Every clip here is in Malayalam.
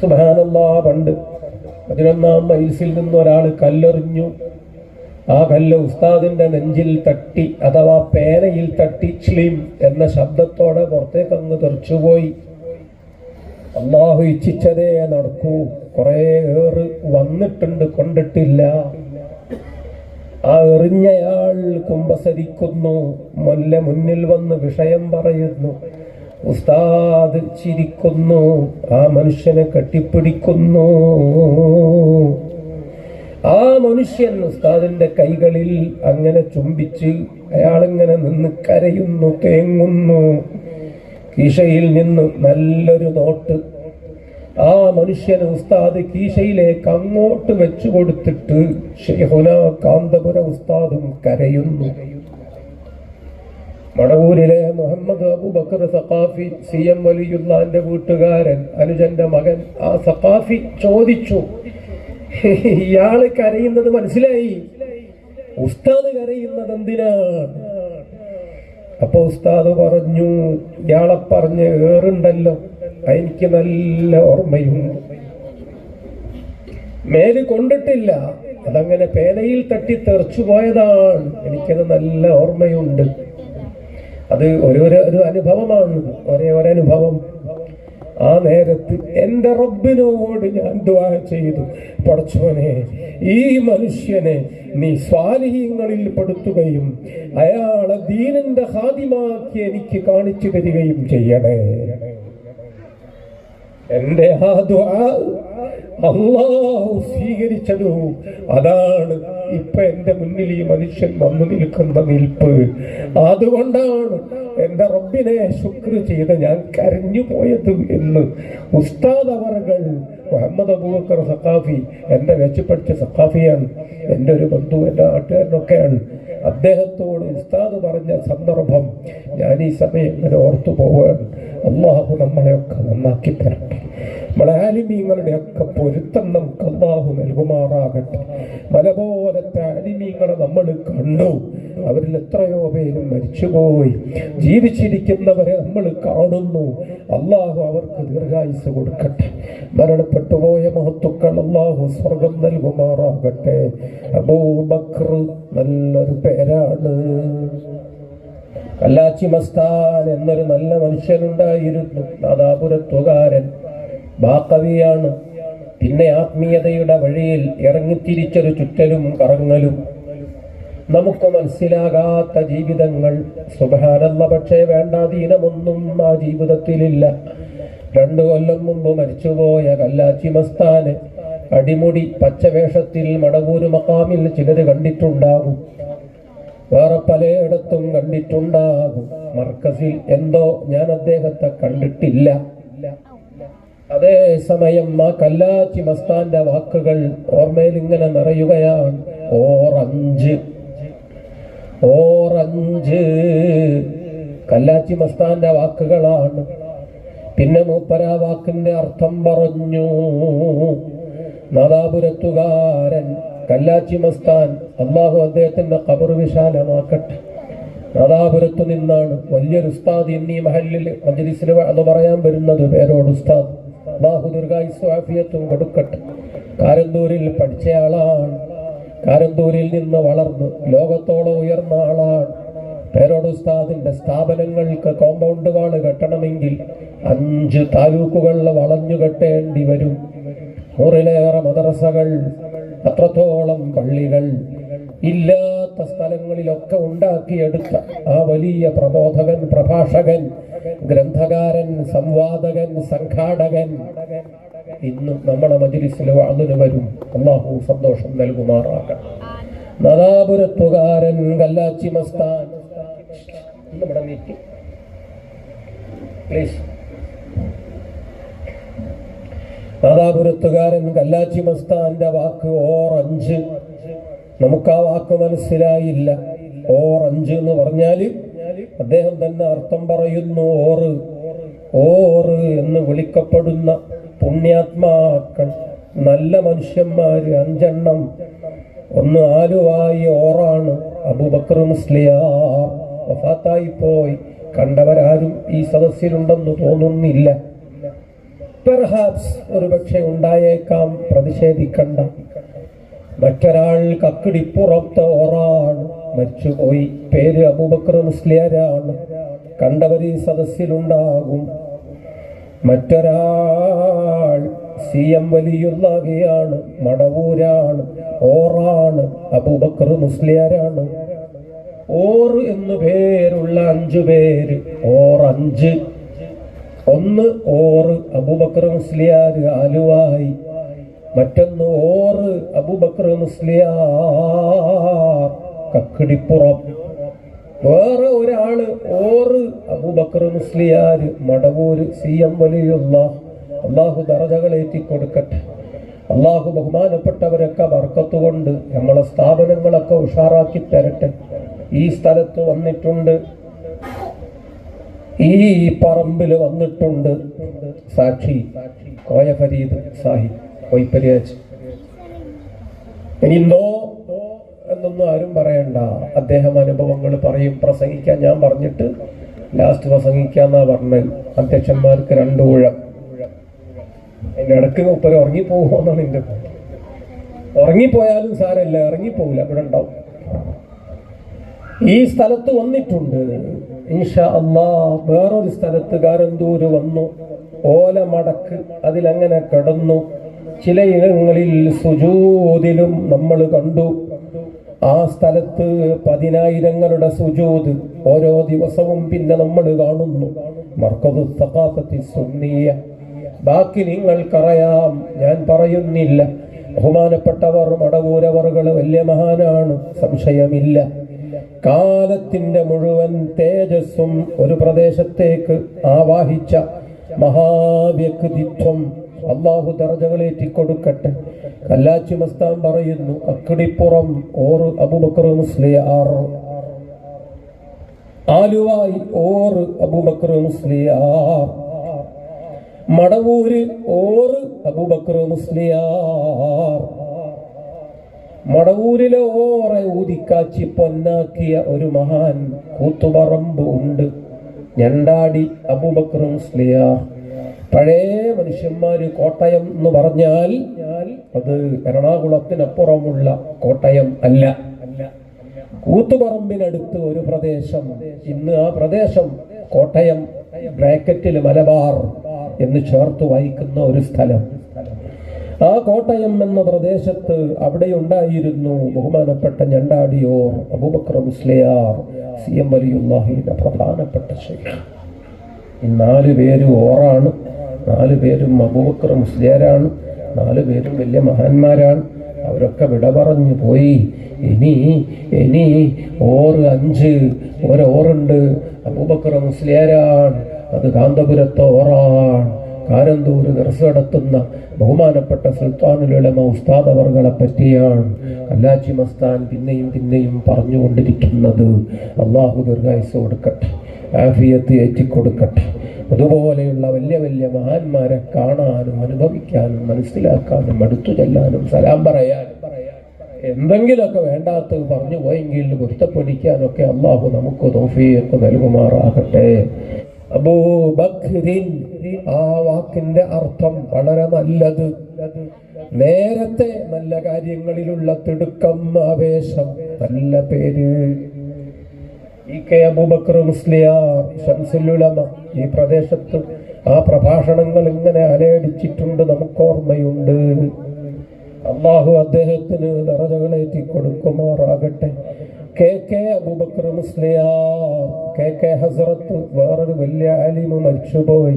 സുബാനല്ലാ പണ്ട് പതിനൊന്നാം വയസ്സിൽ നിന്ന് ഒരാൾ കല്ലെറിഞ്ഞു. ആ കല്ല് ഉസ്താദിന്റെ നെഞ്ചിൽ തട്ടി അഥവാ പേനയിൽ തട്ടി ക്ലീം എന്ന ശബ്ദത്തോടെ പുറത്തേക്ക് അങ്ങ് തെറിച്ചുപോയി. അള്ളാഹു ഇച്ഛിച്ചതേ നടക്കൂ. കുറേ ഏറ് വന്നിട്ടുണ്ട് കൊണ്ടിട്ടില്ല. ആ എറിഞ്ഞയാൾ കുമ്പസരിക്കുന്നു മൊല്ല മുന്നിൽ വന്ന് വിഷയം പറയുന്നു. ഉസ്താദ് ചിരിക്കുന്നു ആ മനുഷ്യനെ കെട്ടിപ്പിടിക്കുന്നു. ആ മനുഷ്യൻ ഉസ്താദിന്റെ കൈകളിൽ അങ്ങനെ ചുംബിച്ച് അയാളിങ്ങനെ നിന്ന് കരയുന്നു തേങ്ങുന്നു. കീശയിൽ നിന്ന് നല്ലൊരു നോട്ട് ആ മനുഷ്യന് ഉസ്താദ് കീശയിലേക്ക് അങ്ങോട്ട് വെച്ചു കൊടുത്തിട്ട് ഷെയ്ഹുന കാന്തപുര ഉസ്താദും കരയുന്നു. മടവൂരിലെ മുഹമ്മദ് അബൂബക്കർ സഖാഫി സി എം വലിയുള്ളാന്റെ വീട്ടുകാരൻ അനുജന്റെ മകൻ ആ സഖാഫി ചോദിച്ചു ഇയാൾ കരയുന്നത് മനസ്സിലായി? ഉസ്താദ് കരയുന്നത് എന്തിനാണ് അപ്പൊ ഉസ്താദ് പറഞ്ഞു ഇയാളെ പറഞ്ഞ് ഏറുണ്ടല്ലോ എനിക്ക് നല്ല ഓർമ്മയുണ്ട് മേൽ കൊണ്ടിട്ടില്ല അതങ്ങനെ പേനയിൽ തട്ടി തെറിച്ചു പോയതാണ് എനിക്കത് നല്ല ഓർമ്മയുണ്ട്. അത് ഒരു ഒരു അനുഭവമാണ് ഒരേ അനുഭവം ആ നേരത്ത് എന്റെ റബ്ബിനോട് ഞാൻ ദ്വാ ചെയ്തു. പടച്ചോനെ ഈ മനുഷ്യനെ നീ സ്വാലിഹീങ്ങളിൽ പെടുത്തുകയും അയാളെ ദീനന്റെ ഹാദിമാക്കി എനിക്ക് കാണിച്ചു തരികയും ചെയ്യണേ. എന്റെ ആ ദ്വാ അള്ളാഹു സ്വീകരിച്ചതു അതാണ് ഇപ്പൊ എന്റെ മുന്നിൽ ഈ മനുഷ്യൻ വന്നു നിൽക്കുന്ന നിൽപ്പ്. അതുകൊണ്ടാണ് എന്റെ റബ്ബിനെ ശുക്ർ ചെയ്ത് ഞാൻ കരഞ്ഞു പോയത് എന്ന് ഉസ്താദ് അവറുകൾ മുഹമ്മദ് അബൂബക്കർ സഖാഫി എന്റെ വെച്ചുപഠിച്ച സഖാഫിയാണ് എന്റെ ഒരു ബന്ധു എന്റെ നാട്ടുകാരനൊക്കെയാണ്. അദ്ദേഹത്തോട് ഉസ്താദ് പറഞ്ഞ സന്ദർഭം ഞാൻ ഈ സമയം ഇങ്ങനെ ഓർത്തു പോവുകയാണ്. അള്ളാഹു നമ്മളെയൊക്കെ നന്നാക്കി തരട്ടെ. ആലിമീങ്ങളുടെ ഒക്കെ പൊരുത്തം നമുക്ക് അള്ളാഹു നൽകുമാറാകട്ടെ. മല അലിമീങ്ങളെ നമ്മൾ കണ്ടു. അവരിൽ എത്രയോ പേരും മരിച്ചുപോയി. ജീവിച്ചിരിക്കുന്നവരെ നമ്മൾ കാണുന്നു. അള്ളാഹു അവർക്ക് ദീർഘായുസ് കൊടുക്കട്ടെ. മരണപ്പെട്ടുപോയ മഹത്തുക്കൾ അള്ളാഹു സ്വർഗം നൽകുമാറാകട്ടെ. അബൂബക്കർ നല്ലൊരു പേരാണ്. കല്ലാച്ചി മസ്താൻ എന്നൊരു നല്ല മനുഷ്യനുണ്ടായിരുന്നു. നാദാപുരത്തുകാരൻ ബാക്കവിയാണ് പിന്നെ ആത്മീയതയുടെ വഴിയിൽ ഇറങ്ങിത്തിരിച്ചൊരു ചുറ്റലും കറങ്ങലും. നമുക്ക് മനസ്സിലാകാത്ത ജീവിതങ്ങൾ. സുബഹാനല്ല പക്ഷേ വേണ്ടാധീനമൊന്നും ആ ജീവിതത്തിലില്ല. രണ്ടു കൊല്ലം മുമ്പ് മരിച്ചുപോയ കല്ലാച്ചി മസ്താന് അടിമുടി പച്ചവേഷത്തിൽ മടവൂര് മക്കാമിൽ ചിലര് കണ്ടിട്ടുണ്ടാകും. വേറെ പലയിടത്തും കണ്ടിട്ടുണ്ടാകും. മർക്കസിൽ എന്തോ ഞാൻ അദ്ദേഹത്തെ കണ്ടിട്ടില്ല. അതേസമയം ആ കല്ലാച്ചി മസ്താന്റെ വാക്കുകൾ ഓർമ്മയിൽ ഇങ്ങനെ നിറയുകയാണ്. Orange orange. കല്ലാച്ചി മസ്താന്റെ വാക്കുകളാണ്. പിന്നെ മൂപ്പര വാക്കിന്റെ അർത്ഥം പറഞ്ഞു. നാദാപുരത്തുകാരൻ കല്ലാച്ചി മസ്താൻ അള്ളാഹു അദ്ദേഹത്തിന്റെ കബർ വിശാലമാക്കട്ടെ. നാദാപുരത്തു നിന്നാണ് വലിയൊരു ഉസ്താദ് എന്നീ മഹലിൽ മജ്ലിസിൽ അത് പറയാൻ വരുന്നത് പേരോട് ഉസ്താദ്. അള്ളാഹു ദുർഗായിസ്വാഫിയത്തും കൊടുക്കട്ടെ. കാരന്തൂരിൽ പഠിച്ചയാളാണ് കാരന്തൂരിൽ നിന്ന് വളർന്ന് ലോകത്തോളം ഉയർന്ന ആളാണ്. പേരോട് ഉസ്താദിന്റെ സ്ഥാപനങ്ങൾക്ക് കോമ്പൗണ്ട് വാൾ കെട്ടണമെങ്കിൽ അഞ്ച് താലൂക്കുകൾ വളഞ്ഞു കെട്ടേണ്ടി വരും. നൂറിലേറെ മദ്രസകൾ അത്രത്തോളം പള്ളികൾ ഇല്ലാത്ത സ്ഥലങ്ങളിലൊക്കെ ഉണ്ടാക്കിയെടുത്ത ആ വലിയ പ്രബോധകൻ പ്രഭാഷകൻ ഗ്രന്ഥകാരൻ സംവാദകൻ സംഘാടകൻ. ഇന്നും നമ്മുടെ മജിലിസിലെ അതിന് വരും. അള്ളാഹു സന്തോഷം നൽകുമാറാകണം നദാപുരത്തുകാരൻ കല്ലാച്ചി മസ്താൻ. പ്ലീസ് നാദാപുരത്തുകാരൻ കല്ലാച്ചി മസ്താന്റെ വാക്ക് ഓറഞ്ച്. നമുക്ക് ആ വാക്ക് മനസ്സിലായില്ല. ഓറഞ്ച് എന്ന് പറഞ്ഞാൽ അദ്ദേഹം തന്നെ അർത്ഥം പറയുന്നു ഓറ് ഓറ് എന്ന് വിളിക്കപ്പെടുന്ന പുണ്യാത്മാക്കൾ നല്ല മനുഷ്യന്മാര് അഞ്ചെണ്ണം. ഒന്ന് ആലുവായി ഓറാണ് അബൂബക്കർ മുസ്ലിയാർ. പോയി. കണ്ടവരാരും ഈ സദസ്സിലുണ്ടെന്ന് തോന്നുന്നില്ല. പെർഹാപ്സ് ഒരു പക്ഷെ ഉണ്ടായേക്കാം പ്രതിഷേധിക്കണ്ട. മറ്റൊരാൾ കക്കിടിപ്പുറത്ത് ഓറാണ് മരിച്ചുപോയി പേര് അബൂബക്കർ മുസ്ലിയാരാണ് കണ്ടവർ ഈ സദസ്സിലുണ്ടാകും. മറ്റൊരാൾ സി എം വലിയുള്ളവയാണ് മടവൂരാണ് ഓറാണ് അബൂബക്കർ മുസ്ലിയാരാണ്. ഓർ എന്നു പേരുള്ള അഞ്ചു പേര് ഓർ അഞ്ച്. ഒന്ന് ഓറ് അബൂബക്കർ മുസ്ലിയാർ ആലുവായി. മറ്റൊന്ന് ഓറ് അബൂബക്കർ മുസ്ലിയാർ. കക്കിടിപ്പുറം. വേറെ ഒരാൾ ഓറ് അബൂബക്കർ മുസ്ലിയാര് മടവൂര് സി എം വലിയുള്ള അള്ളാഹു ദറജകളേറ്റി കൊടുക്കട്ടെ. അള്ളാഹു ബഹുമാനപ്പെട്ടവരൊക്കെ വർക്കത്തുകൊണ്ട് നമ്മളെ സ്ഥാപനങ്ങളൊക്കെ ഉഷാറാക്കി തരട്ടെ. ഈ സ്ഥലത്ത് വന്നിട്ടുണ്ട്. ഈ പറമ്പിൽ വന്നിട്ടുണ്ട് സാക്ഷി കോയ ഫരീദ് സാഹിബ് കൊയ്പ്പരിയാച്ച് ഇനി എന്നൊന്നും ആരും പറയണ്ട. അദ്ദേഹം അനുഭവങ്ങൾ പറയും. പ്രസംഗിക്കാൻ ഞാൻ പറഞ്ഞിട്ട് ലാസ്റ്റ് പ്രസംഗിക്കാന്നാ പറഞ്ഞത്. അധ്യക്ഷന്മാർക്ക് രണ്ടു ഊഴം അതിന്റെ ഇടയ്ക്ക് മുപ്പര് ഉറങ്ങിപ്പോകുമെന്നാണ് എന്റെ ഉറങ്ങിപ്പോയാലും സാരമില്ല. ഇറങ്ങിപ്പോകില്ല ഇവിടെ ഉണ്ടാവും. ഈ സ്ഥലത്ത് വന്നിട്ടുണ്ട്. ഇൻഷാ അള്ളാ വേറൊരു സ്ഥലത്ത് കാരന്തൂര് വന്നു. ഓല മടക്ക് അതിലങ്ങനെ കടന്നു. ചില ഇനങ്ങളിൽ സുജൂതിലും നമ്മൾ കണ്ടു. ആ സ്ഥലത്ത് പതിനായിരങ്ങളുടെ സുജൂത് ഓരോ ദിവസവും പിന്നെ നമ്മൾ കാണുന്നു. മർക്കതു സഖാഫത്തി സുന്നിയ. ബാക്കി നിങ്ങൾക്കറിയാം ഞാൻ പറയുന്നില്ല. ബഹുമാനപ്പെട്ടവർ മടവൂരവറുകൾ വലിയ മഹാനാണ് സംശയമില്ല. കാലത്തിന്റെ മുഴുവൻ തേജസ്സും ഒരു പ്രദേശത്തേക്ക് ആവാഹിച്ച മഹാവ്യക്തിത്വം അള്ളാഹു ദർജകളേറ്റി കൊടുക്കട്ടെ കല്ലാച്ചി മസ്താൻ പറയുന്നു അക്കിടിപ്പുറം ഓർ അബുബക്കർ മുസ്ലിയാർ. ആലുവായി ഓർ അബുബക്കർ മുസ്ലിയാർ. മടവൂര് ഓർ അബുബക്കർ മുസ്ലിയാർ. മടവൂരിലെ ഓറെ ഊതിക്കാച്ചി പൊന്നാക്കിയ ഒരു മഹാൻ കൂത്തുപറമ്പ് ഉണ്ട്. ഞണ്ടാടി അബൂബക്കർ മുസ്ലിയാർ. പഴയ മനുഷ്യന്മാര് കോട്ടയം എന്ന് പറഞ്ഞാൽ അത് എറണാകുളത്തിനപ്പുറമുള്ള കോട്ടയം അല്ല. കൂത്തുപറമ്പിനടുത്ത് ഒരു പ്രദേശം. ഇന്ന് ആ പ്രദേശം കോട്ടയം ബ്രാക്കറ്റിൽ മലബാർ എന്ന് ചേർത്ത് വായിക്കുന്ന ഒരു സ്ഥലം. ആ കോട്ടയം എന്ന പ്രദേശത്ത് അവിടെ ഉണ്ടായിരുന്നു ബഹുമാനപ്പെട്ട ഞണ്ടാടിയോർ അബൂബക്കർ മുസ്ലിയാർ സി എം വലിയുല്ലാഹിയുടെ പ്രധാനപ്പെട്ട ഈ നാല് പേര് ഓറാണ്. നാല് പേരും അബൂബക്കർ മുസ്ലിയാരാണ്. നാല് പേരും വലിയ മഹാന്മാരാണ്. അവരൊക്കെ വിട പറഞ്ഞു പോയി. ഇനി ഇനി ഓറ് അഞ്ച് ഒരോറുണ്ട്. അബൂബക്കർ മുസ്ലിയാരാണ്. അത് കാന്തപുരത്തെ ഓറാണ്. കാരന്തൂർ ദർസ് നടത്തുന്ന ബഹുമാനപ്പെട്ട സുൽത്താനുലമ ഉസ്താദ് പറ്റിയാണ് കല്ലാച്ചി മസ്താൻ പിന്നെയും പിന്നെയും പറഞ്ഞുകൊണ്ടിരിക്കുന്നത്. അള്ളാഹു ദീർഘായുസ് കൊടുക്കട്ടെ ആഫിയത്ത് ഏറ്റിക്കൊടുക്കട്ടെ. അതുപോലെയുള്ള വലിയ വലിയ മഹാന്മാരെ കാണാനും അനുഭവിക്കാനും മനസ്സിലാക്കാനും അടുത്തു ചെല്ലാനും സലാം പറയാനും എന്തെങ്കിലുമൊക്കെ വേണ്ടാത്തത് പറഞ്ഞു പോയെങ്കിൽ പൊരുത്തപ്പെടിക്കാനൊക്കെ അള്ളാഹു നമുക്ക് തോഫിയൊക്കെ നൽകുമാറാകട്ടെ. അബൂബക്രിൻ ആ വാക്കിന്റെ അർത്ഥം വളരെ നല്ലത്. നേരത്തെ നല്ല കാര്യങ്ങളിലുള്ള തിടുക്കം ആവേശം നല്ല പേര്. ഇ കെ അബൂബക്കർ മുസ്ലിയാർ ഷംസുലുലമ ഈ പ്രദേശത്ത് ആ പ്രഭാഷണങ്ങൾ ഇങ്ങനെ അലയടിച്ചിട്ടുണ്ട് നമുക്കോർമ്മയുണ്ട്. അള്ളാഹു അദ്ദേഹത്തിന് നിറഞ്ഞകളേറ്റി കൊടുക്കുമാറാകട്ടെ K K Abubakar Musliyar K K Hazrat വേറൊരു വലിയ ആലിമ മരിച്ചുപോയി.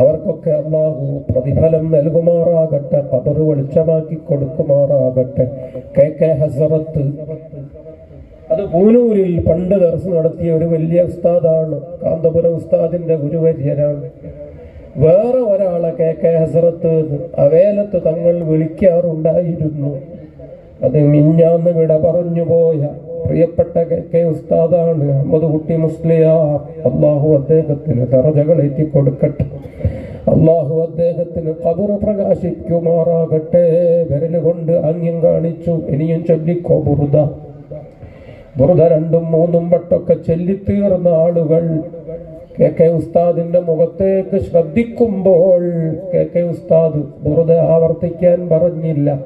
അവർക്കൊക്കെ അള്ളാഹു പ്രതിഫലം നൽകുമാറാകട്ടെ കബറ് വെളിച്ചമാക്കി കൊടുക്കുമാറാകട്ടെ. കെ കെ ഹസറത്ത് അത് പൂനൂരിൽ പണ്ട് ദർശനം നടത്തിയ ഒരു വലിയ ഉസ്താദാണ് കാന്തപുരം ഉസ്താദിന്റെ ഗുരുവര്യരാണ്. വേറെ ഒരാളെ കെ കെ ഹസറത്ത് അവേലത്ത് തങ്ങൾ വിളിക്കാറുണ്ടായിരുന്നു. അത് മിഞ്ഞാന്ന് വിട പറഞ്ഞു പോയ പ്രിയപ്പെട്ട കെ കെ ഉസ്താദാണ് അഹമ്മദ് കുട്ടി മുസ്ലിയാർ അള്ളാഹു അദ്ദേഹത്തിന് തറജകൾ കൊടുക്കട്ടെ അള്ളാഹു അദ്ദേഹത്തിന് കബർ പ്രകാശിക്കുമാറാകട്ടെ. വിരൽ കൊണ്ട് ആംഗ്യം കാണിച്ചു. ഇനിയും ചൊല്ലിക്കോ ബുറുദ. ബുറുദ രണ്ടും മൂന്നും വട്ടൊക്കെ ചൊല്ലിത്തീർന്ന ആളുകൾ കെ കെ ഉസ്താദിന്റെ മുഖത്തേക്ക് ശ്രദ്ധിക്കുമ്പോൾ കെ കെ ഉസ്താദ് വെറുതെ ആവർത്തിക്കാൻ പറഞ്ഞില്ല.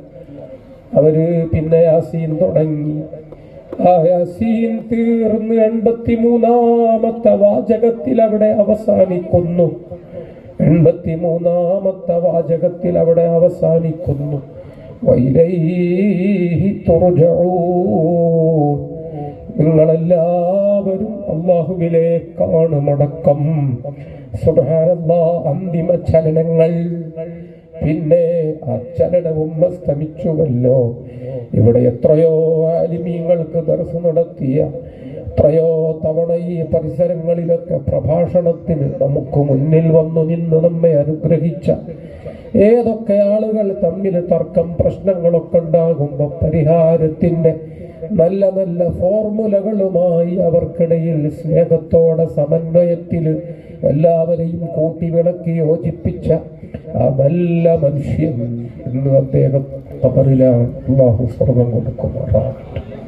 അവർ പിന്നെ യാസീൻ തുടങ്ങി. ആ യാസീൻ തീർന്ന് എൺപത്തി മൂന്നാമത്തെ വാചകത്തിൽ അവിടെ അവസാനിക്കുന്നു. എൺപത്തി മൂന്നാമത്തെ വാചകത്തിൽ അവിടെ അവസാനിക്കുന്നു. വൈലൈഹി തുർജഊൻ. നിങ്ങളെല്ലാവരും അള്ളാഹുവിലേക്കാണ് മടക്കം സുബ്ഹാനല്ലാ അന്തിമ ചലനങ്ങൾ. പിന്നെ ആ ചലനവും അസ്തമിച്ചുവല്ലോ. ഇവിടെ എത്രയോ ആലിമീങ്ങൾക്ക് ദർശ നടത്തിയ എത്രയോ തവണ ഈ പരിസരങ്ങളിലൊക്കെ പ്രഭാഷണത്തിന് നമുക്ക് മുന്നിൽ വന്നു നിന്ന് നമ്മെ അനുഗ്രഹിച്ച ഏതൊക്കെ ആളുകൾ തമ്മിൽ തർക്കം പ്രശ്നങ്ങളൊക്കെ ഉണ്ടാകുമ്പോ പരിഹാരത്തിന്റെ നല്ല നല്ല ഫോർമുലകളുമായി അവർക്കിടയിൽ സ്നേഹത്തോടെ സമന്വയത്തിൽ എല്ലാവരെയും കൂട്ടിവിളക്കി യോജിപ്പിച്ച ആ നല്ല മനുഷ്യൻ ഇന്ന് അദ്ദേഹം കബറിലാണ് അള്ളാഹു സ്വർഗം കൊടുക്കുമാറാകട്ടെ.